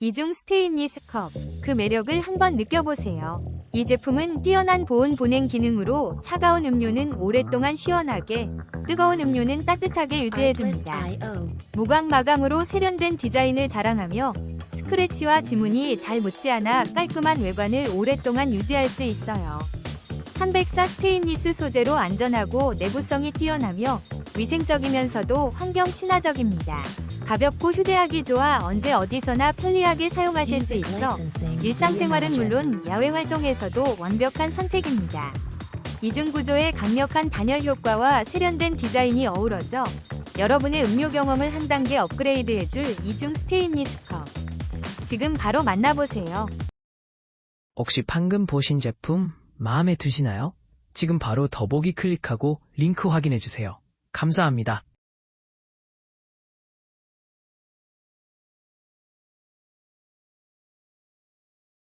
이중 스테인리스 컵, 그 매력을 한번 느껴보세요. 이 제품은 뛰어난 보온 보냉 기능으로 차가운 음료는 오랫동안 시원하게, 뜨거운 음료는 따뜻하게 유지해줍니다. 무광 마감으로 세련된 디자인을 자랑하며 스크래치와 지문이 잘 묻지 않아 깔끔한 외관을 오랫동안 유지할 수 있어요. 304 스테인리스 소재로 안전하고 내구성이 뛰어나며 위생적이면서도 환경 친화적입니다. 가볍고 휴대하기 좋아 언제 어디서나 편리하게 사용하실 수 있어 일상생활은 물론 야외 활동에서도 완벽한 선택입니다. 이중 구조의 강력한 단열 효과와 세련된 디자인이 어우러져 여러분의 음료 경험을 한 단계 업그레이드 해줄 이중 스테인리스 컵. 지금 바로 만나보세요. 혹시 방금 보신 제품 마음에 드시나요? 지금 바로 더보기 클릭하고 링크 확인해주세요. 감사합니다.